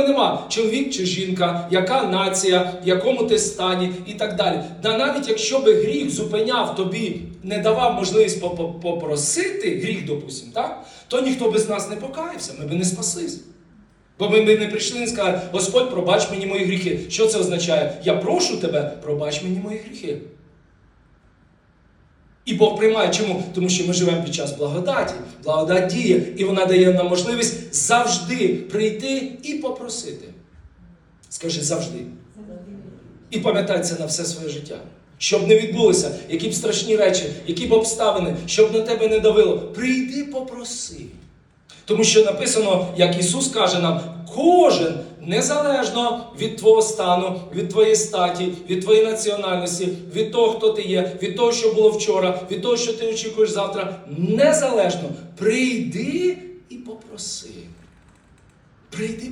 Мови нема. Чоловік чи жінка, яка нація, в якому ти стані і так далі. Да навіть якщо би гріх зупиняв тобі, не давав можливість по- по- попросити гріх, допустим, так? то ніхто би з нас не покаявся, ми би не спаслись. Бо ми би не прийшли і сказали, Господь, пробач мені мої гріхи. Що це означає? Я прошу тебе, пробач мені мої гріхи. І Бог приймає. Чому? Тому що ми живемо під час благодаті. Благодать діє, і вона дає нам можливість завжди прийти і попросити. Скажи завжди. І пам'ятай це на все своє життя. Щоб не відбулося, які б страшні речі, які б обставини, щоб на тебе не давило. Прийди попроси. Тому що написано, як Ісус каже нам, кожен незалежно від твого стану, від твоєї статі, від твоєї національності, від того, хто ти є, від того, що було вчора, від того, що ти очікуєш завтра, незалежно прийди і попроси. Прийди